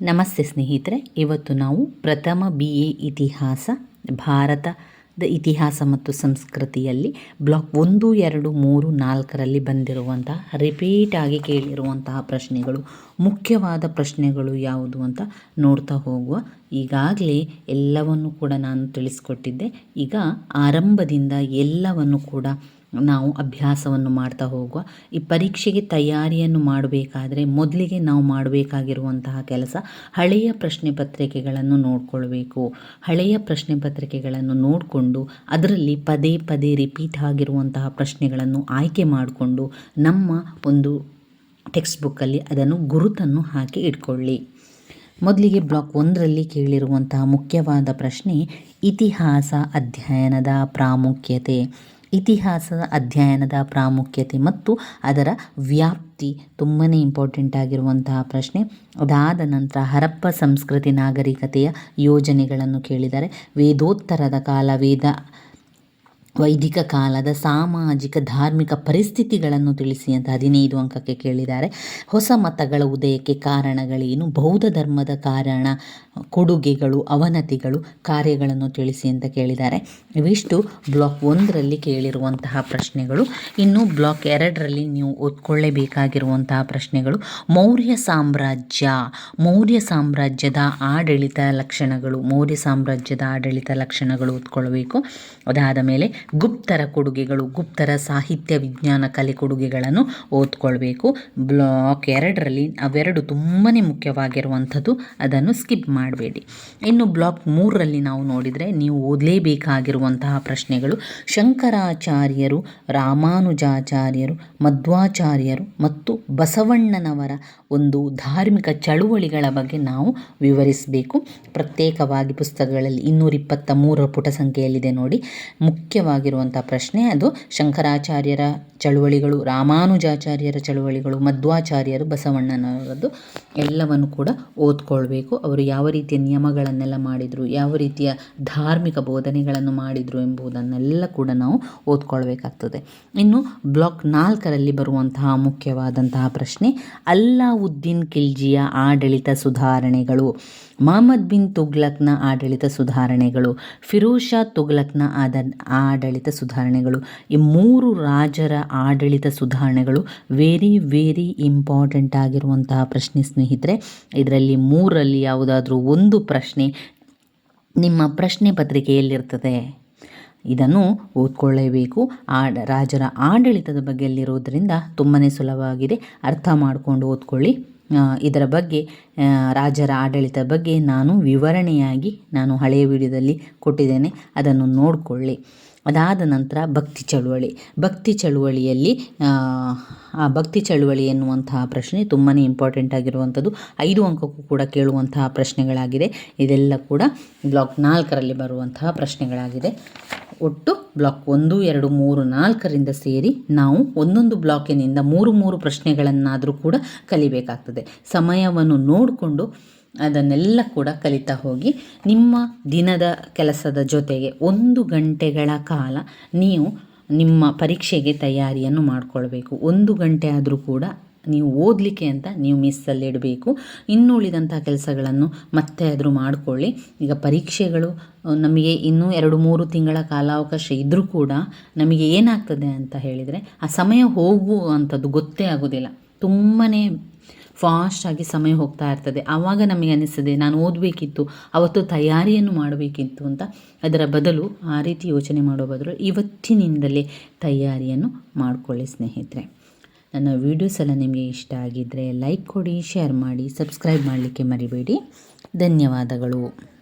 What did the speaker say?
ನಮಸ್ತೆ ಸ್ನೇಹಿತರೆ, ಇವತ್ತು ನಾವು ಪ್ರಥಮ ಬಿ ಎ ಇತಿಹಾಸ ಭಾರತದ ಇತಿಹಾಸ ಮತ್ತು ಸಂಸ್ಕೃತಿಯಲ್ಲಿ ಬ್ಲಾಕ್ ಒಂದು, ಎರಡು, ಮೂರು, ನಾಲ್ಕರಲ್ಲಿ ಬಂದಿರುವಂತಹ ರಿಪೀಟ್ ಆಗಿ ಕೇಳಿರುವಂತಹ ಪ್ರಶ್ನೆಗಳು, ಮುಖ್ಯವಾದ ಪ್ರಶ್ನೆಗಳು ಯಾವುದು ಅಂತ ನೋಡ್ತಾ ಹೋಗುವ ಈಗಾಗಲೇ ಎಲ್ಲವನ್ನು ಕೂಡ ನಾನು ತಿಳಿಸ್ಕೊಟ್ಟಿದ್ದೆ. ಈಗ ಆರಂಭದಿಂದ ಎಲ್ಲವನ್ನು ಕೂಡ ನಾವು ಅಭ್ಯಾಸವನ್ನು ಮಾಡ್ತಾ ಹೋಗುವ ಈ ಪರೀಕ್ಷೆಗೆ ತಯಾರಿಯನ್ನು ಮಾಡಬೇಕಾದ್ರೆ ಮೊದಲಿಗೆ ನಾವು ಮಾಡಬೇಕಾಗಿರುವಂತಹ ಕೆಲಸ ಹಳೆಯ ಪ್ರಶ್ನೆ ಪತ್ರಿಕೆಗಳನ್ನು ನೋಡಿಕೊಳ್ಬೇಕು. ಹಳೆಯ ಪ್ರಶ್ನೆ ಪತ್ರಿಕೆಗಳನ್ನು ನೋಡಿಕೊಂಡು ಅದರಲ್ಲಿ ಪದೇ ಪದೇ ರಿಪೀಟ್ ಆಗಿರುವಂತಹ ಪ್ರಶ್ನೆಗಳನ್ನು ಆಯ್ಕೆ ಮಾಡಿಕೊಂಡು ನಮ್ಮ ಒಂದು ಟೆಕ್ಸ್ಟ್ ಬುಕ್ಕಲ್ಲಿ ಅದನ್ನು ಗುರುತನ್ನು ಹಾಕಿ ಇಟ್ಕೊಳ್ಳಿ. ಮೊದಲಿಗೆ ಬ್ಲಾಕ್ ಒಂದರಲ್ಲಿ ಕೇಳಿರುವಂತಹ ಮುಖ್ಯವಾದ ಪ್ರಶ್ನೆ ಇತಿಹಾಸ ಅಧ್ಯಯನದ ಪ್ರಾಮುಖ್ಯತೆ. ಇತಿಹಾಸದ ಅಧ್ಯಯನದ ಪ್ರಾಮುಖ್ಯತೆ ಮತ್ತು ಅದರ ವ್ಯಾಪ್ತಿ ತುಂಬಾ ಇಂಪಾರ್ಟೆಂಟ್ ಆಗಿರುವಂತಹ ಪ್ರಶ್ನೆ. ಅದಾದ ನಂತರ ಹರಪ್ಪ ಸಂಸ್ಕೃತಿ ನಾಗರಿಕತೆಯ ಯೋಜನೆಗಳನ್ನು ಕೇಳಿದ್ದಾರೆ ವೇದೋತ್ತರದ ಕಾಲ ವೇದ ವೈದಿಕ ಕಾಲದ ಸಾಮಾಜಿಕ, ಧಾರ್ಮಿಕ ಪರಿಸ್ಥಿತಿಗಳನ್ನು ತಿಳಿಸಿ ಅಂತ ಹದಿನೈದು ಅಂಕಕ್ಕೆ ಕೇಳಿದ್ದಾರೆ. ಹೊಸ ಮತಗಳ ಉದಯಕ್ಕೆ ಕಾರಣಗಳೇನು? ಬೌದ್ಧ ಧರ್ಮದ ಕಾರಣ ಕೊಡುಗೆಗಳು, ಅವನತಿಗಳು ಕಾರ್ಯಗಳನ್ನು ತಿಳಿಸಿ ಅಂತ ಕೇಳಿದ್ದಾರೆ. ಇವಿಷ್ಟು ಬ್ಲಾಕ್ ಒಂದರಲ್ಲಿ ಕೇಳಿರುವಂತಹ ಪ್ರಶ್ನೆಗಳು. ಇನ್ನು ಬ್ಲಾಕ್ ಎರಡರಲ್ಲಿ ನೀವು ಓದ್ಕೊಳ್ಳೇಬೇಕಾಗಿರುವಂತಹ ಪ್ರಶ್ನೆಗಳು. ಮೌರ್ಯ ಸಾಮ್ರಾಜ್ಯ, ಮೌರ್ಯ ಸಾಮ್ರಾಜ್ಯದ ಆಡಳಿತ ಲಕ್ಷಣಗಳು, ಮೌರ್ಯ ಸಾಮ್ರಾಜ್ಯದ ಆಡಳಿತ ಲಕ್ಷಣಗಳು ಓದ್ಕೊಳ್ಬೇಕು ಅದಾದ ಮೇಲೆ ಗುಪ್ತರ ಕೊಡುಗೆಗಳು, ಗುಪ್ತರ ಸಾಹಿತ್ಯ ವಿಜ್ಞಾನ ಕಲೆ ಕೊಡುಗೆಗಳನ್ನು ಓದ್ಕೊಳ್ಬೇಕು. ಬ್ಲಾಕ್ ಎರಡರಲ್ಲಿ ಅವೆರಡು ತುಂಬಾ ಮುಖ್ಯವಾಗಿರುವಂಥದ್ದು, ಅದನ್ನು ಸ್ಕಿಪ್ ಮಾಡಬೇಡಿ. ಇನ್ನು ಬ್ಲಾಕ್ ಮೂರರಲ್ಲಿ ನಾವು ನೋಡಿದರೆ ನೀವು ಓದಲೇಬೇಕಾಗಿರುವಂತಹ ಪ್ರಶ್ನೆಗಳು, ಶಂಕರಾಚಾರ್ಯರು, ರಾಮಾನುಜಾಚಾರ್ಯರು, ಮಧ್ವಾಚಾರ್ಯರು ಮತ್ತು ಬಸವಣ್ಣನವರ ಒಂದು ಧಾರ್ಮಿಕ ಚಳುವಳಿಗಳ ಬಗ್ಗೆ ನಾವು ವಿವರಿಸಬೇಕು. ಪ್ರತ್ಯೇಕವಾಗಿ ಪುಸ್ತಕಗಳಲ್ಲಿ ಇನ್ನೂರಿಪ್ಪತ್ತ ಮೂರರ ಪುಟ ಸಂಖ್ಯೆಯಲ್ಲಿದೆ ನೋಡಿ. ಮುಖ್ಯವಾಗಿರುವಂಥ ಪ್ರಶ್ನೆ ಅದು ಶಂಕರಾಚಾರ್ಯರ ಚಳುವಳಿಗಳು, ರಾಮಾನುಜಾಚಾರ್ಯರ ಚಳುವಳಿಗಳು, ಮಧ್ವಾಚಾರ್ಯರು ಬಸವಣ್ಣನವರದ್ದು ಎಲ್ಲವನ್ನು ಕೂಡ ಓದ್ಕೊಳ್ಬೇಕು. ಅವರು ಯಾವ ರೀತಿಯ ನಿಯಮಗಳನ್ನೆಲ್ಲ ಮಾಡಿದರು, ಯಾವ ರೀತಿಯ ಧಾರ್ಮಿಕ ಬೋಧನೆಗಳನ್ನು ಮಾಡಿದರು ಎಂಬುದನ್ನೆಲ್ಲ ಕೂಡ ನಾವು ಓದ್ಕೊಳ್ಬೇಕಾಗ್ತದೆ. ಇನ್ನು ಬ್ಲಾಕ್ ನಾಲ್ಕರಲ್ಲಿ ಬರುವಂತಹ ಮುಖ್ಯವಾದಂತಹ ಪ್ರಶ್ನೆ, ಅಲ್ಲಾವುದ್ದೀನ್ ಖಿಲ್ಜಿಯ ಆಡಳಿತ ಸುಧಾರಣೆಗಳು, ಮಹಮ್ಮದ್ ಬಿನ್ ತುಗ್ಲಕ್ನ ಆಡಳಿತ ಸುಧಾರಣೆಗಳು, ಫಿರೋಜ್ ಶಾ ತುಗ್ಲಕ್ನ ಆದ, ಆಡಳಿತ ಸುಧಾರಣೆಗಳು, ಈ ಮೂರು ರಾಜರ ಆಡಳಿತ ಸುಧಾರಣೆಗಳು ವೆರಿ ವೆರಿ ಇಂಪಾರ್ಟೆಂಟ್ ಆಗಿರುವಂತಹ ಪ್ರಶ್ನೆ ಸ್ನೇಹಿತರೆ. ಇದರಲ್ಲಿ ಮೂರರಲ್ಲಿ ಯಾವುದಾದ್ರೂ ಒಂದು ಪ್ರಶ್ನೆ ನಿಮ್ಮ ಪ್ರಶ್ನೆ ಪತ್ರಿಕೆಯಲ್ಲಿರ್ತದೆ. ಇದನ್ನು ಓದ್ಕೊಳ್ಳೇಬೇಕು. ಆಡ ರಾಜರ ಆಡಳಿತದ ಬಗ್ಗೆ ಅಲ್ಲಿರೋದ್ರಿಂದ ತುಂಬಾ ಸುಲಭವಾಗಿದೆ. ಅರ್ಥ ಮಾಡಿಕೊಂಡು ಓದ್ಕೊಳ್ಳಿ. ಇದರ ಬಗ್ಗೆ ರಾಜರ ಆಡಳಿತ ಬಗ್ಗೆ ನಾನು ವಿವರಣೆಯಾಗಿ ನಾನು ಹಳೆಯ ವಿಡಿಯೋದಲ್ಲಿ ಕೊಟ್ಟಿದ್ದೇನೆ. ಅದನ್ನು ನೋಡಿಕೊಳ್ಳಿ. ಅದಾದ ನಂತರ ಭಕ್ತಿ ಚಳುವಳಿ. ಭಕ್ತಿ ಚಳುವಳಿಯಲ್ಲಿ, ಆ ಭಕ್ತಿ ಚಳುವಳಿ ಎನ್ನುವಂತಹ ಪ್ರಶ್ನೆ ತುಂಬಾ ಇಂಪಾರ್ಟೆಂಟ್ ಆಗಿರುವಂಥದ್ದು. ಐದು ಅಂಕಕ್ಕೂ ಕೂಡ ಕೇಳುವಂತಹ ಪ್ರಶ್ನೆಗಳಾಗಿದೆ. ಇದೆಲ್ಲ ಕೂಡ ಬ್ಲಾಕ್ ನಾಲ್ಕರಲ್ಲಿ ಬರುವಂತಹ ಪ್ರಶ್ನೆಗಳಾಗಿದೆ. ಒಟ್ಟು ಬ್ಲಾಕ್ ಒಂದು, ಎರಡು, ಮೂರು, ನಾಲ್ಕರಿಂದ ಸೇರಿ ನಾವು ಒಂದೊಂದು ಬ್ಲಾಕಿನಿಂದ ಮೂರು ಮೂರು ಪ್ರಶ್ನೆಗಳನ್ನಾದರೂ ಕೂಡ ಕಲಿಬೇಕಾಗ್ತದೆ. ಸಮಯವನ್ನು ನೋಡಿಕೊಂಡು ಅದನ್ನೆಲ್ಲ ಕೂಡ ಕಲಿತಾ ಹೋಗಿ ನಿಮ್ಮ ದಿನದ ಕೆಲಸದ ಜೊತೆಗೆ ಒಂದು ಗಂಟೆಗಳ ಕಾಲ ನೀವು ನಿಮ್ಮ ಪರೀಕ್ಷೆಗೆ ತಯಾರಿಯನ್ನು ಮಾಡಿಕೊಳ್ಬೇಕು. ಒಂದು ಗಂಟೆ ಆದರೂ ಕೂಡ ನೀವು ಓದಲಿಕ್ಕೆ ಅಂತ ನೀವು ಮಿಸ್ಸಲ್ಲಿಡಬೇಕು ಇನ್ನುಳಿದಂಥ ಕೆಲಸಗಳನ್ನು ಮತ್ತೆ ಆದರೂ ಮಾಡಿಕೊಳ್ಳಿ. ಈಗ ಪರೀಕ್ಷೆಗಳು ನಮಗೆ ಇನ್ನೂ ಎರಡು ಮೂರು ತಿಂಗಳ ಕಾಲಾವಕಾಶ ಇದ್ದರೂ ಕೂಡ ನಮಗೆ ಏನಾಗ್ತದೆ ಅಂತ ಹೇಳಿದರೆ, ಆ ಸಮಯ ಹೋಗುವಂಥದ್ದು ಗೊತ್ತೇ ಆಗೋದಿಲ್ಲ. ತುಂಬಾ ಫಾಸ್ಟಾಗಿ ಸಮಯ ಹೋಗ್ತಾ ಇರ್ತದೆ. ಆವಾಗ ನಮಗೆ ಅನಿಸ್ತದೆ, ನಾನು ಓದಬೇಕಿತ್ತು, ಅವತ್ತು ತಯಾರಿಯನ್ನು ಮಾಡಬೇಕಿತ್ತು ಅಂತ. ಅದರ ಬದಲು ಆ ರೀತಿ ಯೋಚನೆ ಮಾಡೋ ಬದಲು ಇವತ್ತಿನಿಂದಲೇ ತಯಾರಿಯನ್ನು ಮಾಡಿಕೊಳ್ಳಿ ಸ್ನೇಹಿತರೆ. ನನ್ನ ವೀಡಿಯೋಸ್ ಎಲ್ಲ ನಿಮಗೆ ಇಷ್ಟ ಆಗಿದ್ದರೆ ಲೈಕ್ ಕೊಡಿ ಶೇರ್ ಮಾಡಿ ಸಬ್ಸ್ಕ್ರೈಬ್ ಮಾಡಲಿಕ್ಕೆ ಮರಿಬೇಡಿ. ಧನ್ಯವಾದಗಳು.